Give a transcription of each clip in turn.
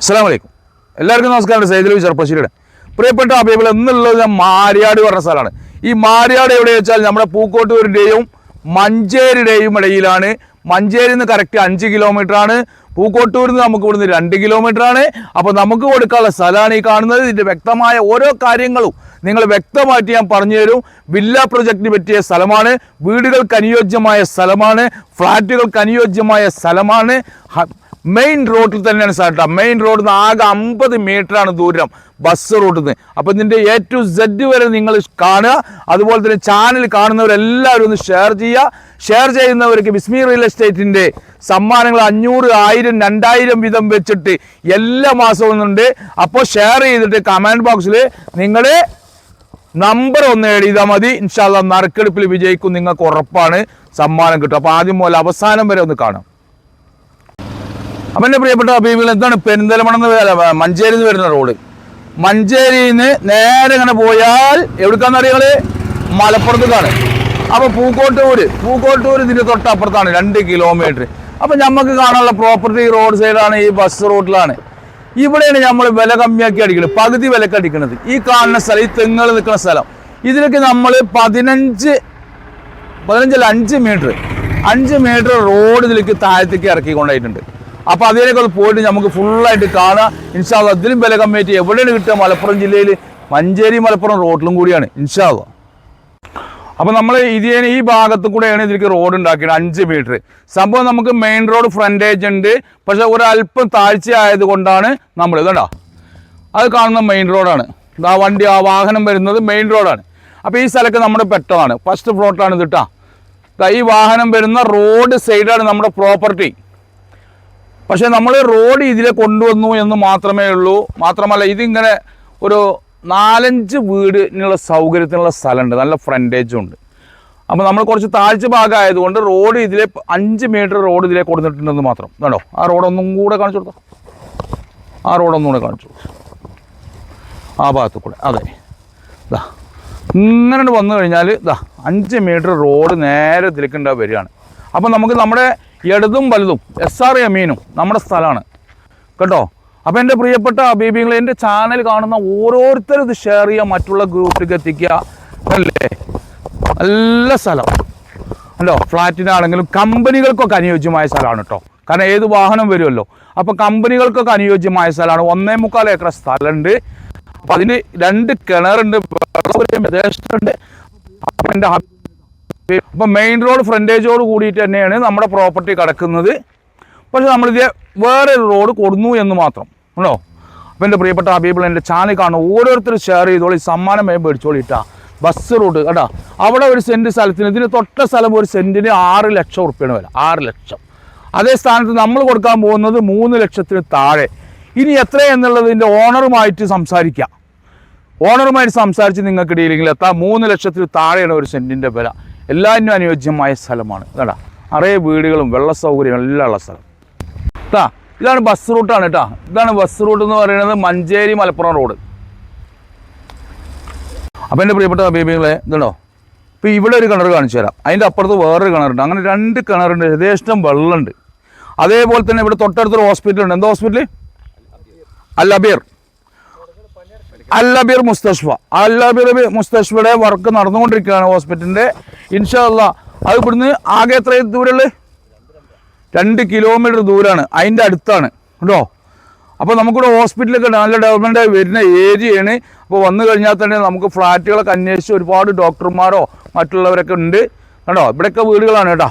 അസ്സാം വലൈക്കും എല്ലാവർക്കും നമസ്കാരം. സൈദലി ചെറുപ്പശ്ശേരിയുടെ. പ്രിയപ്പെട്ട അഭിപ്രായം എന്നുള്ളത് ഞാൻ മാരിയാട് പറഞ്ഞ സ്ഥലമാണ്. ഈ മാരിയാട് എവിടെ വെച്ചാൽ നമ്മുടെ പൂക്കോട്ടൂരിന്റെയും മഞ്ചേരിയുടെയും ഇടയിലാണ്. മഞ്ചേരി നിന്ന് കറക്റ്റ് അഞ്ച് കിലോമീറ്റർ ആണ്. പൂക്കോട്ടൂരിൽ നിന്ന് നമുക്ക് ഇവിടുന്ന് രണ്ട് കിലോമീറ്റർ ആണ്. അപ്പോൾ നമുക്ക് കൊടുക്കാനുള്ള സ്ഥലമാണ് ഈ കാണുന്നത്. ഇതിന്റെ വ്യക്തമായ ഓരോ കാര്യങ്ങളും നിങ്ങൾ വ്യക്തമായിട്ട് ഞാൻ പറഞ്ഞു തരും. വില്ല പ്രൊജക്റ്റിന് പറ്റിയ സ്ഥലമാണ്. വീടുകൾക്ക് അനുയോജ്യമായ സ്ഥലമാണ്. ഫ്ലാറ്റുകൾക്ക് അനുയോജ്യമായ സ്ഥലമാണ്. മെയിൻ റോഡിൽ തന്നെയാണ് സാർട്ടാ മെയിൻ റോഡിൽ നിന്ന് ആകെ അമ്പത് ആണ് ദൂരം ബസ് റൂട്ടിൽ നിന്ന് അപ്പോൾ ഇതിന്റെ എ ടു സെഡ് വരെ നിങ്ങൾ കാണുക. അതുപോലെ തന്നെ ചാനൽ കാണുന്നവരെല്ലാവരും ഒന്ന് ഷെയർ ചെയ്യുക. ഷെയർ ചെയ്യുന്നവർക്ക് ബിസ്മി റിയൽ എസ്റ്റേറ്റിന്റെ സമ്മാനങ്ങൾ അഞ്ഞൂറ് ആയിരം രണ്ടായിരം വീതം വെച്ചിട്ട് എല്ലാ മാസവും ഉണ്ട്. അപ്പോൾ ഷെയർ ചെയ്തിട്ട് കമന്റ് ബോക്സിൽ നിങ്ങൾ നമ്പർ ഒന്ന് എഴുതിയാൽ മതി. ഇൻഷാല്ല നറുക്കെടുപ്പിൽ വിജയിക്കും. നിങ്ങൾക്ക് ഉറപ്പാണ് സമ്മാനം കിട്ടും. അപ്പോൾ ആദ്യം മുതൽ അവസാനം വരെ ഒന്ന് കാണാം. അപ്പം എന്റെ പ്രിയപ്പെട്ട അബീബികൾ എന്താണ് പെരിന്തൽമണ്ണ എന്ന് മഞ്ചേരി നിന്ന് വരുന്ന റോഡ്. മഞ്ചേരിയിൽ നിന്ന് നേരെ ഇങ്ങനെ പോയാൽ എവിടുക്കാന്ന് അറിയാൾ മലപ്പുറത്തേക്കാണ്. അപ്പോൾ പൂക്കോട്ടൂര് പൂക്കോട്ടൂര് ഇതിന്റെ തൊട്ടപ്പുറത്താണ് രണ്ട് കിലോമീറ്റർ അപ്പം നമുക്ക് കാണാനുള്ള പ്രോപ്പർട്ടി റോഡ് സൈഡാണ് ഈ ബസ് റോഡിലാണ് ഇവിടെയാണ് നമ്മൾ വില കമ്മിയാക്കി അടിക്കുന്നത് പകുതി വിലക്ക് അടിക്കുന്നത് ഈ കാണുന്ന സ്ഥലം ഈ തെങ്ങൾ നിൽക്കുന്ന സ്ഥലം. ഇതിലേക്ക് നമ്മൾ പതിനഞ്ച് പതിനഞ്ചല്ല അഞ്ച് മീറ്റർ അഞ്ച് മീറ്റർ റോഡ് ഇതിലേക്ക് താഴത്തേക്ക് ഇറക്കി ഇറക്കിക്കൊണ്ടായിട്ടുണ്ട്. അപ്പോൾ അതിലേക്ക് ഒന്ന് പോയിട്ട് നമുക്ക് ഫുള്ളായിട്ട് കാണാം. ഇൻഷാദ് അതിലും വില കമ്മിറ്റി എവിടെയാണ് കിട്ടുക? മലപ്പുറം ജില്ലയിൽ മഞ്ചേരി മലപ്പുറം റോഡിലും കൂടിയാണ് ഇൻഷാദ് അപ്പോൾ നമ്മൾ ഇതിന് ഈ ഭാഗത്ത് കൂടെയാണ് ഇതിലേക്ക് റോഡ് ഉണ്ടാക്കിയത് അഞ്ച് മീറ്റർ സംഭവം നമുക്ക് മെയിൻ റോഡ് ഫ്രണ്ടേജ് ഉണ്ട്. പക്ഷെ ഒരല്പം താഴ്ച ആയതുകൊണ്ടാണ് നമ്മൾ ഇതണ്ട അത് കാണുന്ന മെയിൻ റോഡാണ് ആ വണ്ടി ആ വാഹനം വരുന്നത് മെയിൻ റോഡാണ് അപ്പോൾ ഈ സ്ഥലമൊക്കെ നമ്മുടെ പെട്ടതാണ്. ഫസ്റ്റ് ഫ്ലോട്ടാണ് ഇത് കേട്ടോ ദാ ഈ വാഹനം വരുന്ന റോഡ് സൈഡാണ് നമ്മുടെ പ്രോപ്പർട്ടി പക്ഷേ നമ്മൾ റോഡ് ഇതിലെ കൊണ്ടുവന്നു എന്ന് മാത്രമേ ഉള്ളൂ. മാത്രമല്ല ഇതിങ്ങനെ ഒരു നാലഞ്ച് വീടിനുള്ള സൗകര്യത്തിനുള്ള സ്ഥലമുണ്ട്. നല്ല ഫ്രണ്ടേജും ഉണ്ട്. അപ്പോൾ നമ്മൾ കുറച്ച് താഴ്ച ഭാഗമായതുകൊണ്ട് റോഡ് ഇതിലെ അഞ്ച് മീറ്റർ റോഡ് ഇതിലെ കൊടുത്തിട്ടുണ്ടെന്ന് മാത്രം. കണ്ടോ? ആ റോഡ് ഒന്നും കൂടെ കാണിച്ചു കൊടുത്തോ? ആ റോഡ് ഒന്നും കൂടെ കാണിച്ചു ആ ഭാഗത്ത് കൂടെ. അതെ. ഇതാ ഇങ്ങനെ വന്നു കഴിഞ്ഞാൽ ഇതാ അഞ്ച് മീറ്റർ റോഡ് നേരെ ഇതിലേക്കുണ്ടാ വരികയാണ്. അപ്പോൾ നമുക്ക് നമ്മുടെ ഇടതും വലുതും എസ് ആർ എമീനും നമ്മുടെ സ്ഥലമാണ്. കേട്ടോ? അപ്പോൾ എന്റെ പ്രിയപ്പെട്ട അബീബികൾ എന്റെ ചാനൽ കാണുന്ന ഓരോരുത്തരും ഇത് ഷെയർ ചെയ്യുക മറ്റുള്ള ഗ്രൂപ്പിലേക്ക് എത്തിക്കുക. അല്ലേ? നല്ല സ്ഥലം. അല്ലോ ഫ്ലാറ്റിനാണെങ്കിലും കമ്പനികൾക്കൊക്കെ അനുയോജ്യമായ സ്ഥലമാണ് കേട്ടോ. കാരണം ഏത് വാഹനം വരുമല്ലോ? അപ്പോൾ കമ്പനികൾക്കൊക്കെ അനുയോജ്യമായ സ്ഥലമാണ്. ഒന്നേ മുക്കാൽ ഏക്കർ സ്ഥലമുണ്ട്. അപ്പം അതിന് രണ്ട് കിണറുണ്ട് ഉണ്ട് അപ്പം എന്റെ അപ്പം മെയിൻ റോഡ് ഫ്രണ്ടേജോട് കൂടിയിട്ട് തന്നെയാണ് നമ്മുടെ പ്രോപ്പർട്ടി കിടക്കുന്നത്. പക്ഷെ നമ്മളിത് വേറെ ഒരു റോഡ് കൊടുന്നു എന്ന് മാത്രം. ഉണ്ടോ? അപ്പം എന്റെ പ്രിയപ്പെട്ട ഹബീബിൾ എന്റെ ചാനൽ കാണുന്ന ഓരോരുത്തരും ഷെയർ ചെയ്തോളി സമ്മാനം മേടിച്ചോളിട്ടാ ബസ് റൂട്ട് കേട്ടോ അവിടെ ഒരു സെന്റ് സ്ഥലത്തിന് ഇതിന് തൊട്ട സ്ഥലം ഒരു സെന്റിന് ആറ് ലക്ഷം ഉറുപ്പ്യാണ് വില. ആറ് ലക്ഷം. അതേ സ്ഥാനത്ത് നമ്മൾ കൊടുക്കാൻ പോകുന്നത് മൂന്ന് ലക്ഷത്തിന് താഴെ. ഇനി എത്ര എന്നുള്ളതിന്റെ ഓണറുമായിട്ട് സംസാരിക്കാം. ഓണറുമായിട്ട് സംസാരിച്ച് നിങ്ങൾക്ക് ഡീലിങ്ങിൽ എത്താം. മൂന്ന് ലക്ഷത്തിന് താഴെയാണ് ഒരു സെന്റിന്റെ വില. എല്ലാറ്റിനും അനുയോജ്യമായ സ്ഥലമാണ്. കേട്ടാ നിറയെ വീടുകളും വെള്ള സൗകര്യം എല്ലാം ഉള്ള സ്ഥലം. കേട്ടാ ഇതാണ് ബസ് റൂട്ടാണ് കേട്ടാ ഇതാണ് ബസ് റൂട്ട് എന്ന് പറയുന്നത് മഞ്ചേരി മലപ്പുറം റോഡ് അപ്പം എന്റെ പ്രിയപ്പെട്ട അഭിപ്രായങ്ങളെ ഇതുണ്ടോ? ഇപ്പോൾ ഇവിടെ ഒരു കിണർ കാണിച്ചു തരാം. അതിന്റെ അപ്പുറത്ത് വേറൊരു കിണറുണ്ട് അങ്ങനെ രണ്ട് കിണറുണ്ട് യഥേഷ്ടം വെള്ളമുണ്ട്. അതേപോലെ തന്നെ ഇവിടെ തൊട്ടടുത്തൊരു ഹോസ്പിറ്റലുണ്ട് എന്താ ഹോസ്പിറ്റൽ അൽ അബീർ മുസ്തഷ്ഫ. അല്ലബിർ മുസ്തഷ്ഫയുടെ വർക്ക് നടന്നുകൊണ്ടിരിക്കുകയാണ് ഹോസ്പിറ്റലിന്റെ ഇൻഷാല്ല അത് ഇവിടുന്ന് ആകെ എത്ര ദൂരമുള്ളത് രണ്ട് കിലോമീറ്റർ ദൂരമാണ് അതിന്റെ അടുത്താണ്. കേട്ടോ അപ്പോൾ നമുക്കിവിടെ ഹോസ്പിറ്റലൊക്കെ നല്ല ഡെവലപ്മെന്റ് വരുന്ന ഏരിയയാണ് അപ്പോൾ വന്നു കഴിഞ്ഞാൽ തന്നെ നമുക്ക് ഫ്ലാറ്റുകളൊക്കെ അന്വേഷിച്ച് ഒരുപാട് ഡോക്ടർമാരോ മറ്റുള്ളവരൊക്കെ ഉണ്ട്. കേട്ടോ ഇവിടെയൊക്കെ വീടുകളാണ് കേട്ടോ.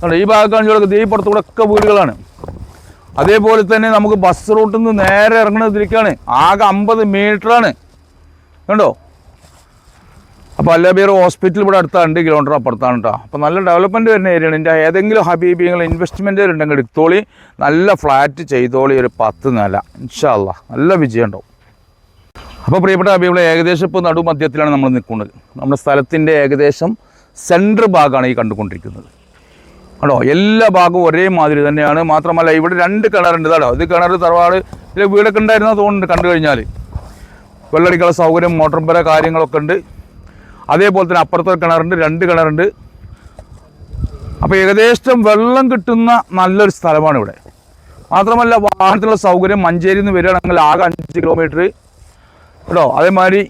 കേട്ടോ ഈ ഭാഗത്ത് കാണിച്ചോളൊക്കെ ഈ ഒക്കെ വീടുകളാണ്. അതേപോലെ തന്നെ നമുക്ക് ബസ് റൂട്ടിൽ നിന്ന് നേരെ ഇറങ്ങുന്നതിലേക്കാണ് ആകെ അമ്പത് ആണ്. കണ്ടോ? അപ്പോൾ അല്ലബീർ ഹോസ്പിറ്റൽ ഇവിടെ അടുത്ത രണ്ട് കിലോമീറ്റർ അപ്പുറത്താണ് കേട്ടോ അപ്പോൾ നല്ല ഡെവലപ്മെന്റ് വരുന്ന ഏരിയയാണ് എന്റെ ഏതെങ്കിലും ഹബീബിങ്ങൾ ഇൻവെസ്റ്റ്മെന്റ് ഉണ്ടെങ്കിൽ എടുത്തോളി. നല്ല ഫ്ലാറ്റ് ചെയ്തോളി ഒരു പത്ത് നില. ഇൻഷാല്ല നല്ല വിജയം ഉണ്ടാവും. അപ്പോൾ പ്രിയപ്പെട്ട ഹബീബിളെ ഏകദേശം ഇപ്പോൾ നടുമധ്യത്തിലാണ് നമ്മൾ നിൽക്കുന്നത്. നമ്മുടെ സ്ഥലത്തിന്റെ ഏകദേശം സെൻട്രൽ ഭാഗമാണ് ഈ കണ്ടുകൊണ്ടിരിക്കുന്നത്. കേട്ടോ എല്ലാ ഭാഗവും ഒരേ മാതിരി തന്നെയാണ്. മാത്രമല്ല ഇവിടെ രണ്ട് കിണറുണ്ട് കേട്ടോ ഇത് കിണർ തറവാട് ഇതിലെ വീടൊക്കെ ഉണ്ടായിരുന്ന തോന്നുന്നുണ്ട് കണ്ടു കഴിഞ്ഞാൽ വെള്ളടിക്കുള്ള സൗകര്യം മോട്ടർ പര കാര്യങ്ങളൊക്കെ ഉണ്ട്. അതേപോലെ തന്നെ അപ്പുറത്തെ കിണറുണ്ട് രണ്ട് കിണറുണ്ട്. അപ്പോൾ ഏകദേശം വെള്ളം കിട്ടുന്ന നല്ലൊരു സ്ഥലമാണ് ഇവിടെ. മാത്രമല്ല വാഹനത്തിലുള്ള സൗകര്യം മഞ്ചേരിയിൽ നിന്ന് വരികയാണെങ്കിൽ ആകെ അഞ്ച് കിലോമീറ്റർ കേട്ടോ? അതേമാതിരി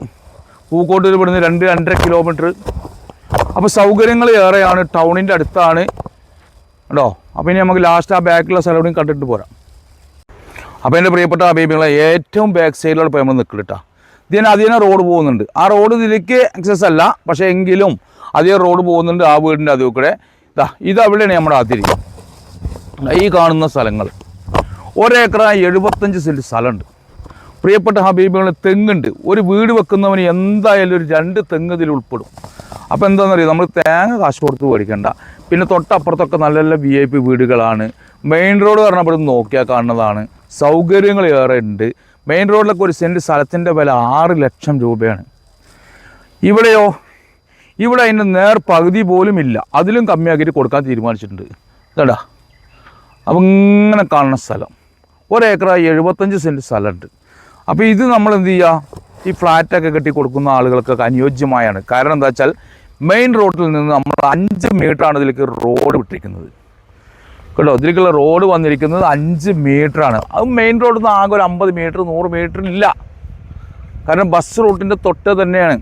പൂക്കോട്ടൂർ ഇവിടുന്ന് രണ്ട് രണ്ടര കിലോമീറ്റർ അപ്പോൾ സൗകര്യങ്ങൾ ഏറെയാണ്. ടൗണിന്റെ അടുത്താണ്. കേട്ടോ അപ്പോൾ ഇനി നമുക്ക് ലാസ്റ്റ് ആ ബാക്കിലുള്ള സ്ഥലം കൂടി കണ്ടിട്ട് പോരാം. അപ്പോൾ എന്റെ പ്രിയപ്പെട്ട അബീബികളെ ഏറ്റവും ബാക്ക് സൈഡിലൂടെ പോയി നമ്മൾ നിൽക്കുന്നത് കേട്ടോ ഇതിന് അതിനെ റോഡ് പോകുന്നുണ്ട്. ആ റോഡ് ഇതിലേക്ക് ആക്സസ് അല്ല പക്ഷേ എങ്കിലും അധികം റോഡ് പോകുന്നുണ്ട് ആ വീടിന്റെ അതിൽ കൂടെ. ഇതാ ഇത് അവിടെയാണ് നമ്മുടെ അതിരി ഈ കാണുന്ന സ്ഥലങ്ങൾ ഒരേക്കറ എഴുപത്തഞ്ച് സെന്റ് സ്ഥലമുണ്ട്. പ്രിയപ്പെട്ട ഹബീബുകളെ തെങ്ങുണ്ട്. ഒരു വീട് വെക്കുന്നവന് എന്തായാലും ഒരു രണ്ട് തെങ്ങ് ഇതിൽ ഉൾപ്പെടും. അപ്പോൾ എന്താണെന്നറിയാം? നമ്മൾ തേങ്ങ കാശ് കൊടുത്ത് മേടിക്കണ്ട. പിന്നെ തൊട്ടപ്പുറത്തൊക്കെ നല്ല നല്ല വി ഐ പി വീടുകളാണ്. മെയിൻ റോഡ് പറഞ്ഞാൽ നിന്ന് നോക്കിയാൽ കാണുന്നതാണ്. സൗകര്യങ്ങൾ ഏറെ ഉണ്ട്. മെയിൻ റോഡിലൊക്കെ ഒരു സെന്റ് സ്ഥലത്തിന്റെ വില ആറ് ലക്ഷം രൂപയാണ്. ഇവിടെയോ? ഇവിടെ അതിന്റെ നേർ പകുതി പോലും ഇല്ല. അതിലും കമ്മിയാക്കിയിട്ട് കൊടുക്കാൻ തീരുമാനിച്ചിട്ടുണ്ട്. കേട്ടാ അപ്പം ഇങ്ങനെ കാണുന്ന സ്ഥലം. ഒരേക്കറ എഴുപത്തഞ്ച് സെന്റ് സ്ഥലമുണ്ട്. അപ്പോൾ ഇത് നമ്മൾ എന്ത് ചെയ്യുക ഈ ഫ്ലാറ്റൊക്കെ കെട്ടി കൊടുക്കുന്ന ആളുകൾക്കൊക്കെ അനുയോജ്യമായാണ്. കാരണം എന്താ വെച്ചാൽ മെയിൻ റോഡിൽ നിന്ന് നമ്മൾ അഞ്ച് മീറ്ററാണ് ഇതിലേക്ക് റോഡ് വിട്ടിരിക്കുന്നത്. കേട്ടോ? ഇതിലേക്കുള്ള റോഡ് വന്നിരിക്കുന്നത് അഞ്ച് മീറ്ററാണ് അത് മെയിൻ റോഡിൽ നിന്ന് ആകെ ഒരു അമ്പത് മീറ്റർ നൂറ് മീറ്റർ ഇല്ല. കാരണം ബസ് റൂട്ടിന്റെ തൊട്ട് തന്നെയാണ്.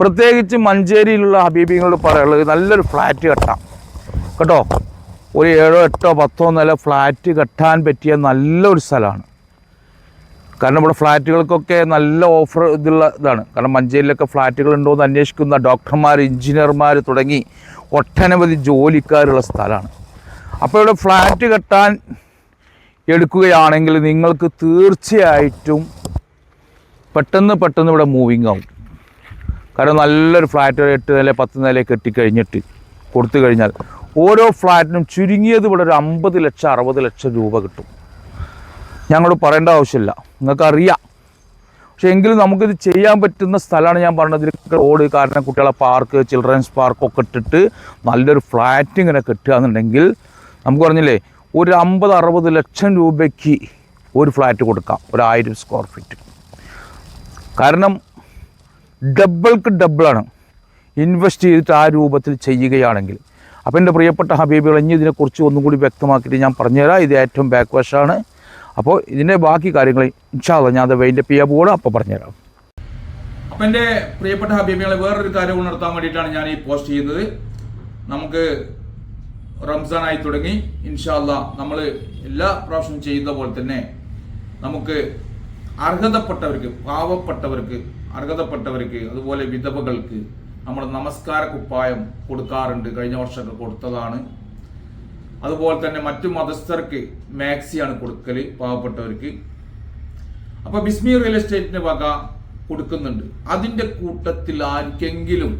പ്രത്യേകിച്ച് മഞ്ചേരിയിലുള്ള ഹബീബിങ്ങളോട് പറയുള്ളത് നല്ലൊരു ഫ്ലാറ്റ് കെട്ടാം. കേട്ടോ? ഒരു ഏഴോ എട്ടോ പത്തോ നില ഫ്ലാറ്റ് കെട്ടാൻ പറ്റിയ നല്ലൊരു സ്ഥലമാണ്. കാരണം ഇവിടെ ഫ്ലാറ്റുകൾക്കൊക്കെ നല്ല ഓഫർ ഇതുള്ള ഇതാണ്. കാരണം മഞ്ചേരിയിലൊക്കെ ഫ്ലാറ്റുകൾ ഉണ്ടോ എന്ന് അന്വേഷിക്കുന്ന ഡോക്ടർമാർ എഞ്ചിനീയർമാർ തുടങ്ങി ഒട്ടനവധി ജോലിക്കാരുള്ള സ്ഥലമാണ്. അപ്പോൾ ഇവിടെ ഫ്ലാറ്റ് കെട്ടാൻ എടുക്കുകയാണെങ്കിൽ നിങ്ങൾക്ക് തീർച്ചയായിട്ടും പെട്ടെന്ന് പെട്ടെന്ന് ഇവിടെ മൂവിങ് ആവും. കാരണം നല്ലൊരു ഫ്ലാറ്റ് ഒരു എട്ട് നില പത്ത് നില കെട്ടിക്കഴിഞ്ഞിട്ട് കൊടുത്തു കഴിഞ്ഞാൽ ഓരോ ഫ്ലാറ്റിനും ചുരുങ്ങിയത് ഇവിടെ ഒരു അമ്പത് ലക്ഷം അറുപത് ലക്ഷം രൂപ കിട്ടും. ഞങ്ങൾ പറയേണ്ട ആവശ്യമില്ല. നിങ്ങൾക്കറിയാം. പക്ഷേ എങ്കിലും നമുക്കിത് ചെയ്യാൻ പറ്റുന്ന സ്ഥലമാണ് ഞാൻ പറഞ്ഞത്. റോഡ് കാരണം കുട്ടികളെ പാർക്ക് ചിൽഡ്രൻസ് പാർക്കൊക്കെ ഇട്ടിട്ട് നല്ലൊരു ഫ്ലാറ്റ് ഇങ്ങനെ കെട്ടുക എന്നുണ്ടെങ്കിൽ നമുക്ക് പറഞ്ഞില്ലേ ഒരു അമ്പത് അറുപത് ലക്ഷം രൂപയ്ക്ക് ഒരു ഫ്ലാറ്റ് കൊടുക്കാം. ഒരു സ്ക്വയർ ഫീറ്റ് കാരണം ഡബിൾക്ക് ഡബിളാണ് ഇൻവെസ്റ്റ് ചെയ്തിട്ട് ആ രൂപത്തിൽ ചെയ്യുകയാണെങ്കിൽ. അപ്പോൾ എന്റെ പ്രിയപ്പെട്ട ഹബീബുകൾ ഇനി ഇതിനെക്കുറിച്ച് ഒന്നും കൂടി വ്യക്തമാക്കിയിട്ട് ഞാൻ പറഞ്ഞുതരാം. ഇത് ഏറ്റവും ബാക്ക് വശമാണ് അപ്പോൾ ഇതിന്റെ ബാക്കി കാര്യങ്ങൾ ഇൻഷാല്ല ഞാൻ അത് വെയിന്റെ ചെയ്യാൻ പോകണം അപ്പോൾ പറഞ്ഞുതരാം. അപ്പം എന്റെ പ്രിയപ്പെട്ട ഹബീബികളെ വേറൊരു കാര്യം ഉണർത്താൻ വേണ്ടിയിട്ടാണ് ഞാൻ ഈ പോസ്റ്റ് ചെയ്യുന്നത്. നമുക്ക് റംസാനായി തുടങ്ങി. ഇൻഷാല്ല നമ്മൾ എല്ലാ പ്രാവശ്യവും ചെയ്യുന്ന പോലെ തന്നെ നമുക്ക് അർഹതപ്പെട്ടവർക്ക് പാവപ്പെട്ടവർക്ക് അർഹതപ്പെട്ടവർക്ക് അതുപോലെ വിധവകൾക്ക് നമ്മൾ നമസ്കാര കുപ്പായം കൊടുക്കാറുണ്ട്. കഴിഞ്ഞ വർഷമൊക്കെ കൊടുത്തതാണ്. അതുപോലെ തന്നെ മറ്റു മതസ്ഥർക്ക് മാക്സിയാണ് കൊടുക്കൽ പാവപ്പെട്ടവർക്ക്. അപ്പൊ ബിസ്മി റിയൽ എസ്റ്റേറ്റിന്റെ വക കൊടുക്കുന്നുണ്ട്. അതിന്റെ കൂട്ടത്തിൽ ആർക്കെങ്കിലും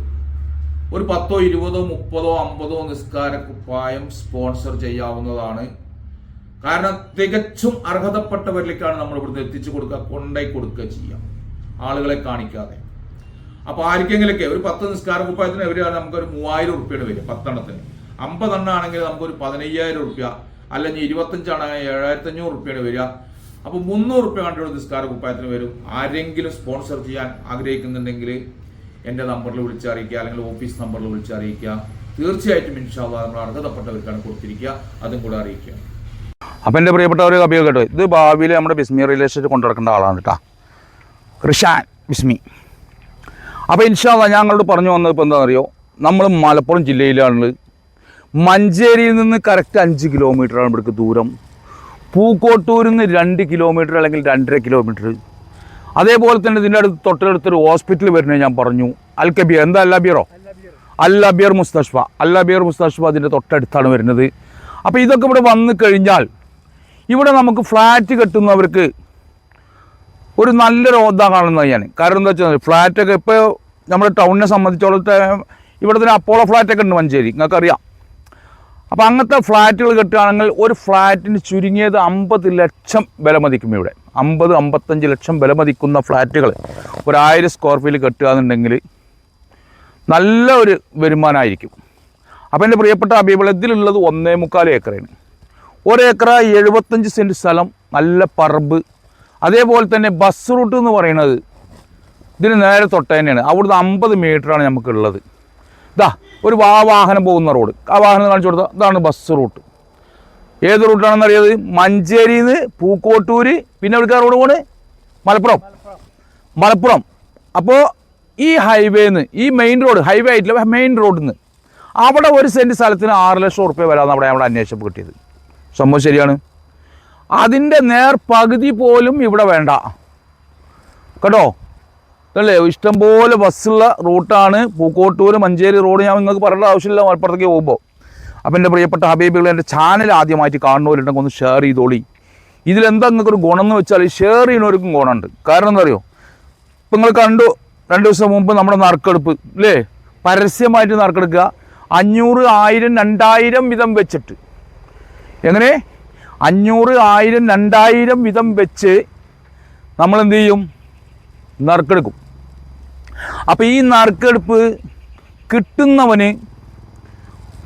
ഒരു പത്തോ ഇരുപതോ മുപ്പതോ അമ്പതോ നിസ്കാര കുപ്പായം സ്പോൺസർ ചെയ്യാവുന്നതാണ്. കാരണം തികച്ചും അർഹതപ്പെട്ടവരിലേക്കാണ് നമ്മൾ ഇവിടുന്ന് എത്തിച്ചു കൊടുക്കുക കൊണ്ടായി കൊടുക്കുക ചെയ്യാം. ആളുകളെ കാണിക്കാതെ. അപ്പൊ ആർക്കെങ്കിലൊക്കെ ഒരു പത്ത് നിസ്കാര കുപ്പായത്തിന് എവരെയാണ് നമുക്കൊരു മൂവായിരം ഉറുപ്പ്യാണ് വരും പത്തെണ്ണത്തിന്. അമ്പതെണ്ണാണെങ്കിൽ നമുക്കൊരു പതിനയ്യായിരം റുപ്യ അല്ലെങ്കിൽ ഇരുപത്തഞ്ചാണെങ്കിൽ ഏഴായിരത്തി അഞ്ഞൂറ് റുപ്യാണ് വരിക. അപ്പോൾ മുന്നൂറ് റുപ്യ കണ്ടുള്ള നിസ്കാര കുപ്പായത്തിന് വരും. ആരെങ്കിലും സ്പോൺസർ ചെയ്യാൻ ആഗ്രഹിക്കുന്നുണ്ടെങ്കിൽ എന്റെ നമ്പറിൽ വിളിച്ചറിയിക്കുക അല്ലെങ്കിൽ ഓഫീസ് നമ്പറിൽ വിളിച്ചറിയിക്കുക. തീർച്ചയായിട്ടും ഇൻഷാല്ല നമ്മൾ അർഹതപ്പെട്ടവർക്കാണ് കൊടുത്തിരിക്കുക. അതും കൂടെ അറിയിക്കുക. അപ്പം എന്റെ പ്രിയപ്പെട്ടവർ അഭിയോഗം കേട്ടോ. ഇത് ഭാവിയിൽ നമ്മുടെ ബിസ്മി റിലേഷനിൽ കൊണ്ടു നടക്കേണ്ട ആളാണ് കേട്ടോ റിഷാൻ ബിസ്മി. അപ്പോൾ ഇൻഷാല്ല ഞങ്ങളോട് പറഞ്ഞു വന്നത് ഇപ്പോൾ എന്താണെന്നറിയോ? നമ്മൾ മലപ്പുറം ജില്ലയിലാണ് മഞ്ചേരിയിൽ നിന്ന് കറക്റ്റ് അഞ്ച് കിലോമീറ്ററാണ് ഇവിടേക്ക് ദൂരം. പൂക്കോട്ടൂരിൽ നിന്ന് രണ്ട് കിലോമീറ്റർ അല്ലെങ്കിൽ രണ്ടര കിലോമീറ്റർ അതേപോലെ തന്നെ ഇതിന്റെ അടുത്ത് തൊട്ടടുത്തൊരു ഹോസ്പിറ്റൽ വരുന്നത് ഞാൻ പറഞ്ഞു. അൽ കബീർ. എന്താ അല്ല അബീറോ? അൽ ബിയർ മുസ്തഷ്ഫ. അൽ ബിയർ മുസ്തഷ്ഫ അതിന്റെ തൊട്ടടുത്താണ് വരുന്നത്. അപ്പോൾ ഇതൊക്കെ ഇവിടെ വന്നു കഴിഞ്ഞാൽ ഇവിടെ നമുക്ക് ഫ്ലാറ്റ് കെട്ടുന്നവർക്ക് ഒരു നല്ലൊരു ഓദ കാണുന്നത് ഞാൻ കാരണം എന്താ വെച്ചാൽ ഫ്ലാറ്റൊക്കെ ഇപ്പോൾ നമ്മുടെ ടൗണിനെ സംബന്ധിച്ചോളത്തെ ഇവിടെ തന്നെ അപ്പോളോ ഫ്ലാറ്റൊക്കെ ഉണ്ട് മഞ്ചേരി. നിങ്ങൾക്കറിയാം. അപ്പോൾ അങ്ങനത്തെ ഫ്ലാറ്റുകൾ കെട്ടുകയാണെങ്കിൽ ഒരു ഫ്ലാറ്റിന് ചുരുങ്ങിയത് അമ്പത് ലക്ഷം വില മതിക്കും ഇവിടെ. അമ്പത് അമ്പത്തഞ്ച് ലക്ഷം വില മതിക്കുന്ന ഫ്ലാറ്റുകൾ ഒരായിരം സ്ക്വയർ ഫീറ്റ് കെട്ടുകയെന്നുണ്ടെങ്കിൽ നല്ല ഒരു വരുമാനമായിരിക്കും. അപ്പോൾ എന്റെ പ്രിയപ്പെട്ട അഭിപ്രായം ഇതിലുള്ളത് ഒന്നേ മുക്കാൽ ഏക്കറാണ്. ഒരേക്കറ എഴുപത്തഞ്ച് സെന്റ് സ്ഥലം നല്ല പറമ്പ്. അതേപോലെ തന്നെ ബസ് റൂട്ട് എന്ന് പറയുന്നത് ഇതിന് നേരെ തൊട്ട് തന്നെയാണ്. അവിടുന്ന് അമ്പത് മീറ്ററാണ് നമുക്കുള്ളത്. ഇതാ ഒരു വാ വാഹനം പോകുന്ന റോഡ്. ആ വാഹനം കാണിച്ചു കൊടുത്താൽ ഇതാണ് ബസ് റൂട്ട് ഏത് റൂട്ടാണെന്ന് അറിയാത് മഞ്ചേരിയിൽ നിന്ന് പൂക്കോട്ടൂര് പിന്നെ എവിടേക്കാ റോഡ് പോണ്? മലപ്പുറം. മലപ്പുറം. അപ്പോൾ ഈ ഹൈവേന്ന് ഈ മെയിൻ റോഡ് ഹൈവേ ആയിട്ടില്ല മെയിൻ റോഡിൽ നിന്ന് അവിടെ ഒരു സെന്റ് സ്ഥലത്തിന് ആറ് ലക്ഷം റുപ്യ വരാമെന്ന് അവിടെ നമ്മുടെ അന്വേഷിച്ചപ്പോൾ കിട്ടിയത്. സംഭവം ശരിയാണ്. അതിന്റെ നേർ പകുതി പോലും ഇവിടെ വേണ്ട. കേട്ടോ? അല്ലേ? ഇഷ്ടംപോലെ ബസ്സുള്ള റൂട്ടാണ് പൂക്കോട്ടൂർ മഞ്ചേരി റോഡ്. ഞാൻ നിങ്ങൾക്ക് പറയേണ്ട ആവശ്യമില്ല മലപ്പുറത്തേക്ക് പോകുമ്പോൾ അപ്പം എന്റെ പ്രിയപ്പെട്ട ഹബീബികൾ എന്റെ ചാനൽ ആദ്യമായിട്ട് കാണുന്നവരുണ്ടെങ്കിൽ ഒന്ന് ഷെയർ ചെയ്തോളി. ഇതിലെന്താ നിങ്ങൾക്ക് ഒരു ഗുണം എന്ന് വെച്ചാൽ ഷെയർ ചെയ്യുന്നവർക്കും ഗുണമുണ്ട്. കാരണം എന്താ അറിയോ? ഇപ്പം നിങ്ങൾ കണ്ടു രണ്ട് ദിവസം മുമ്പ് നമ്മുടെ നറുക്കെടുപ്പ് അല്ലേ പരസ്യമായിട്ട് നറുക്കെടുക്കുക. അഞ്ഞൂറ് ആയിരം രണ്ടായിരം വിധം വെച്ചിട്ട്. എങ്ങനെ? അഞ്ഞൂറ് ആയിരം രണ്ടായിരം വിധം വെച്ച് നമ്മൾ എന്ത് ചെയ്യും? നറുക്കെടുക്കും. അപ്പോൾ ഈ നറുക്കെടുപ്പ് കിട്ടുന്നവന്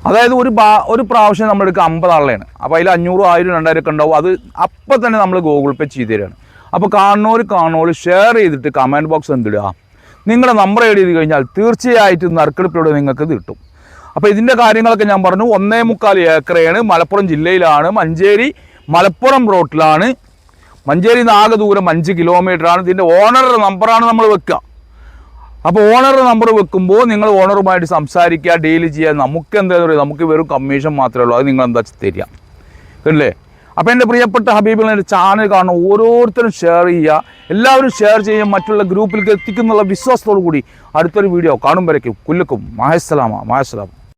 അതായത് ഒരു ബാ ഒരു പ്രാവശ്യം നമ്മൾ അമ്പതാളെയാണ് അമ്പത് ആളെയാണ് അപ്പോൾ അതിൽ അഞ്ഞൂറും ആയിരം രണ്ടായിരം ഒക്കെ ഉണ്ടാവും. അത് അപ്പം തന്നെ നമ്മൾ ഗൂഗിൾ പേ ചെയ്ത് തരാണ്. അപ്പോൾ കാണുന്നവർ കാണുന്നവർ ഷെയർ ചെയ്തിട്ട് കമന്റ് ബോക്സ് എന്തിടുക? നിങ്ങളുടെ നമ്പർ ചെയ്ത് കഴിഞ്ഞാൽ തീർച്ചയായിട്ടും നറുക്കെടുപ്പിലൂടെ നിങ്ങൾക്ക് കിട്ടും. അപ്പോൾ ഇതിന്റെ കാര്യങ്ങളൊക്കെ ഞാൻ പറഞ്ഞു. ഒന്നേ മുക്കാൽ ഏക്കറയാണ് മലപ്പുറം ജില്ലയിലാണ്. മഞ്ചേരി മലപ്പുറം റോട്ടിലാണ് മഞ്ചേരി നിന്ന് ആകെ ദൂരം അഞ്ച് കിലോമീറ്ററാണ് ഇതിന്റെ ഓണറുടെ നമ്പറാണ് നമ്മൾ വെക്കുക അപ്പോൾ ഓണർ നമ്പർ വെക്കുമ്പോൾ നിങ്ങൾ ഓണറുമായിട്ട് സംസാരിക്കുക ഡീൽ ചെയ്യുക. നമുക്ക് എന്താ പറയുക നമുക്ക് വെറും കമ്മീഷൻ മാത്രമേ ഉള്ളൂ. അത് നിങ്ങൾ എന്താ തരിക? അല്ലേ അപ്പോൾ എന്റെ പ്രിയപ്പെട്ട ഹബീബിൽ എന്റെ ചാനൽ കാണുന്ന ഓരോരുത്തരും ഷെയർ ചെയ്യുക. എല്ലാവരും ഷെയർ ചെയ്യുക. മറ്റുള്ള ഗ്രൂപ്പിലേക്ക് എത്തിക്കുന്നുള്ള വിശ്വാസത്തോടു കൂടി അടുത്തൊരു വീഡിയോ കാണുമ്പോഴേക്കും കുല്ലുക്കും. മാഹസ്സലാമ മാഹസ്സലാമ